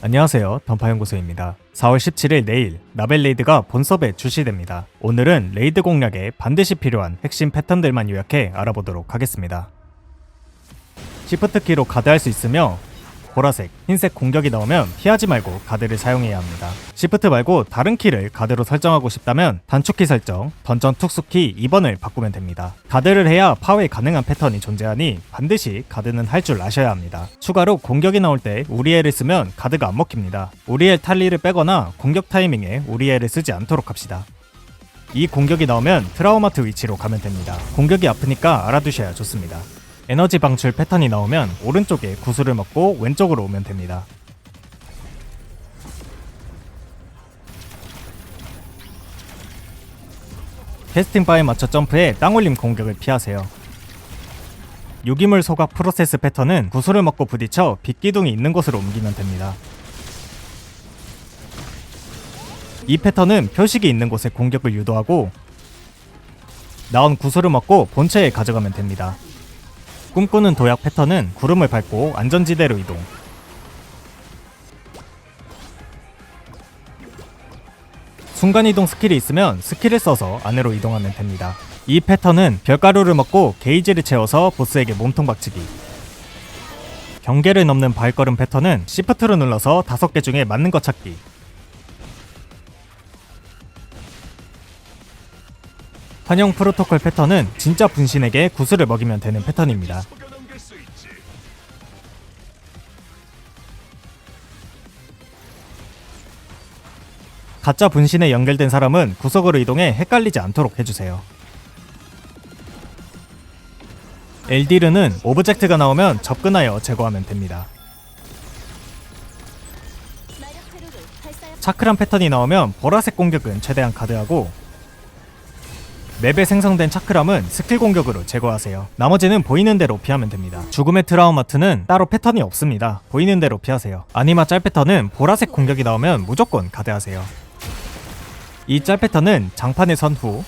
안녕하세요. 던파연구소입니다. 4월 17일 내일 라벨레이드가 본섭에 출시됩니다. 오늘은 레이드 공략에 반드시 필요한 핵심 패턴들만 요약해 알아보도록 하겠습니다. 시프트 키로 가드할 수 있으며 보라색, 흰색 공격이 나오면 피하지 말고 가드를 사용해야 합니다. 시프트 말고 다른 키를 가드로 설정하고 싶다면 단축키 설정, 던전 특수키 2번을 바꾸면 됩니다. 가드를 해야 파괴 가능한 패턴이 존재하니 반드시 가드는 할 줄 아셔야 합니다. 추가로 공격이 나올 때 우리엘을 쓰면 가드가 안 먹힙니다. 우리엘 탈리를 빼거나 공격 타이밍에 우리엘을 쓰지 않도록 합시다. 이 공격이 나오면 트라우마트 위치로 가면 됩니다. 공격이 아프니까 알아두셔야 좋습니다. 에너지 방출 패턴이 나오면 오른쪽에 구슬을 먹고 왼쪽으로 오면 됩니다. 캐스팅 바에 맞춰 점프해 땅올림 공격을 피하세요. 유기물 소각 프로세스 패턴은 구슬을 먹고 부딪혀 빛기둥이 있는 곳으로 옮기면 됩니다. 이 패턴은 표식이 있는 곳에 공격을 유도하고 나온 구슬을 먹고 본체에 가져가면 됩니다. 꿈꾸는 도약 패턴은 구름을 밟고 안전지대로 이동. 순간이동 스킬이 있으면 스킬을 써서 안으로 이동하면 됩니다. 이 패턴은 별가루를 먹고 게이지를 채워서 보스에게 몸통 박치기. 경계를 넘는 발걸음 패턴은 시프트를 눌러서 다섯 개 중에 맞는 것 찾기. 환영 프로토콜 패턴은 진짜 분신에게 구슬을 먹이면 되는 패턴입니다. 가짜 분신에 연결된 사람은 구석으로 이동해 헷갈리지 않도록 해주세요. 엘디르는 오브젝트가 나오면 접근하여 제거하면 됩니다. 차크란 패턴이 나오면 보라색 공격은 최대한 가드하고 맵에 생성된 차크람은 스킬 공격으로 제거하세요. 나머지는 보이는 대로 피하면 됩니다. 죽음의 트라우마트는 따로 패턴이 없습니다. 보이는 대로 피하세요. 아니마 짤 패턴은 보라색 공격이 나오면 무조건 가드하세요. 이 짤 패턴은 장판의 선후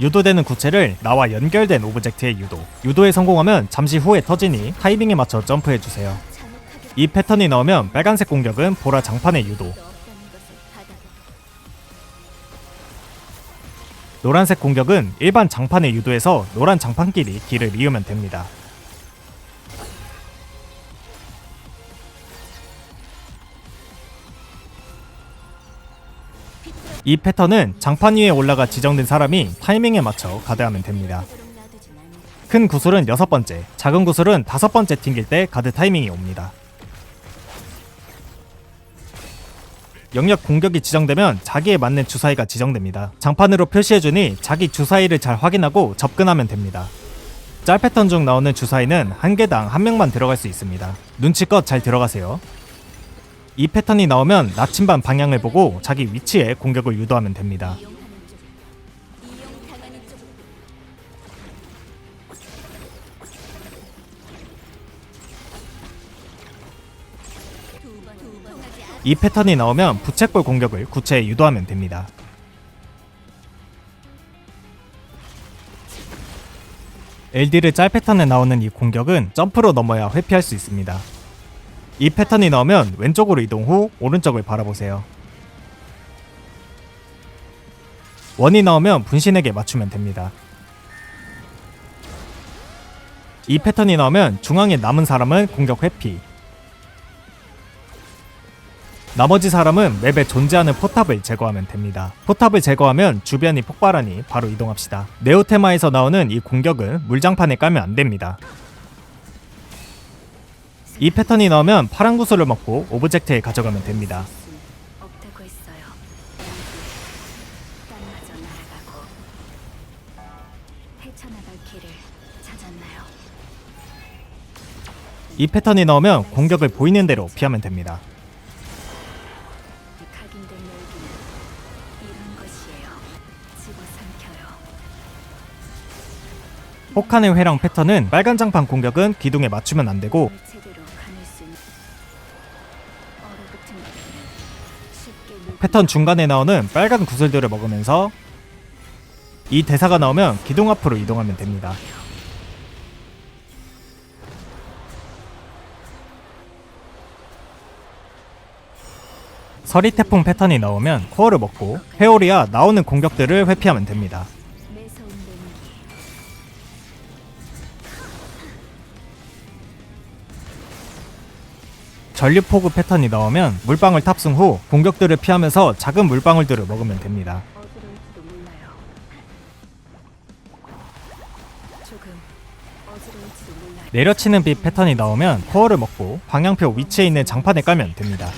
유도되는 구체를 나와 연결된 오브젝트에 유도. 유도에 성공하면 잠시 후에 터지니 타이밍에 맞춰 점프해주세요. 이 패턴이 나오면 빨간색 공격은 보라 장판의 유도. 노란색 공격은 일반 장판에 유도해서 노란 장판끼리 길을 이으면 됩니다. 이 패턴은 장판 위에 올라가 지정된 사람이 타이밍에 맞춰 가드하면 됩니다. 큰 구슬은 여섯 번째, 작은 구슬은 다섯 번째 튕길 때 가드 타이밍이 옵니다. 영역 공격이 지정되면 자기에 맞는 주사위가 지정됩니다. 장판으로 표시해주니 자기 주사위를 잘 확인하고 접근하면 됩니다. 짤 패턴 중 나오는 주사위는 한 개당 한 명만 들어갈 수 있습니다. 눈치껏 잘 들어가세요. 이 패턴이 나오면 나침반 방향을 보고 자기 위치에 공격을 유도하면 됩니다. 이 패턴이 나오면 부채꼴 공격을 구체에 유도하면 됩니다. LD를 짤 패턴에 나오는 이 공격은 점프로 넘어야 회피할 수 있습니다. 이 패턴이 나오면 왼쪽으로 이동 후 오른쪽을 바라보세요. 원이 나오면 분신에게 맞추면 됩니다. 이 패턴이 나오면 중앙에 남은 사람은 공격 회피, 나머지 사람은 맵에 존재하는 포탑을 제거하면 됩니다. 포탑을 제거하면 주변이 폭발하니 바로 이동합시다. 네오테마에서 나오는 이 공격은 물장판에 까면 안 됩니다. 이 패턴이 나오면 파란 구슬을 먹고 오브젝트에 가져가면 됩니다. 이 패턴이 나오면 공격을 보이는 대로 피하면 됩니다. 혹한의 회랑 패턴은 빨간 장판 공격은 기둥에 맞추면 안 되고 패턴 중간에 나오는 빨간 구슬들을 먹으면서 이 대사가 나오면 기둥 앞으로 이동하면 됩니다. 서리 태풍 패턴이 나오면 코어를 먹고 회오리와 나오는 공격들을 회피하면 됩니다. 전류 포구 패턴이 나오면 물방울 탑승 후 공격들을 피하면서 작은 물방울들을 먹으면 됩니다. 내려치는 빛 패턴이 나오면 코어를 먹고 방향표 위치에 있는 장판에 깔면 됩니다.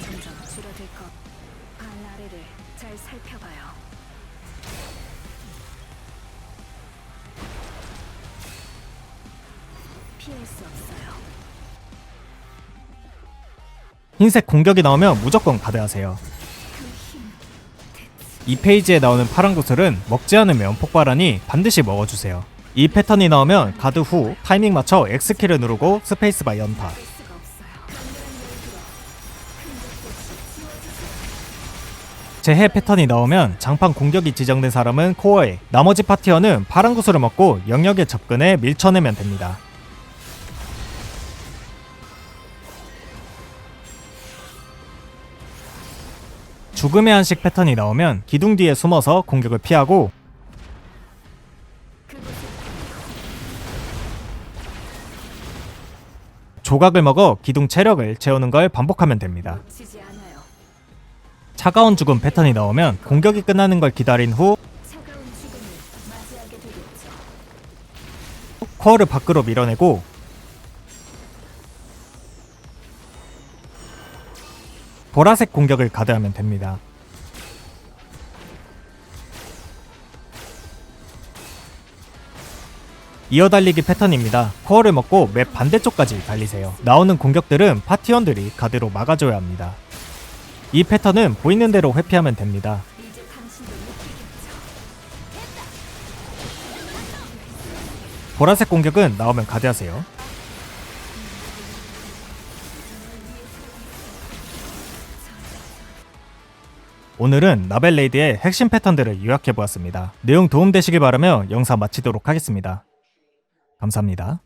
피할 수 없어요. 흰색 공격이 나오면 무조건 가드하세요. 이 페이지에 나오는 파란 구슬은 먹지 않으면 폭발하니 반드시 먹어주세요. 이 패턴이 나오면 가드 후 타이밍 맞춰 X키를 누르고 스페이스바 연타. 재해 패턴이 나오면 장판 공격이 지정된 사람은 코어에 나머지 파티어는 파란 구슬을 먹고 영역에 접근해 밀쳐내면 됩니다. 죽음의 한식 패턴이 나오면 기둥 뒤에 숨어서 공격을 피하고 조각을 먹어 기둥 체력을 채우는 걸 반복하면 됩니다. 차가운 죽음 패턴이 나오면 공격이 끝나는 걸 기다린 후. 코어를 밖으로 밀어내고 보라색 공격을 가드하면 됩니다. 이어달리기 패턴입니다. 코어를 먹고 맵 반대쪽까지 달리세요. 나오는 공격들은 파티원들이 가드로 막아줘야 합니다. 이 패턴은 보이는 대로 회피하면 됩니다. 보라색 공격은 나오면 가드하세요. 오늘은 나벨레이드의 핵심 패턴들을 요약해 보았습니다. 내용 도움되시길 바라며 영상 마치도록 하겠습니다. 감사합니다.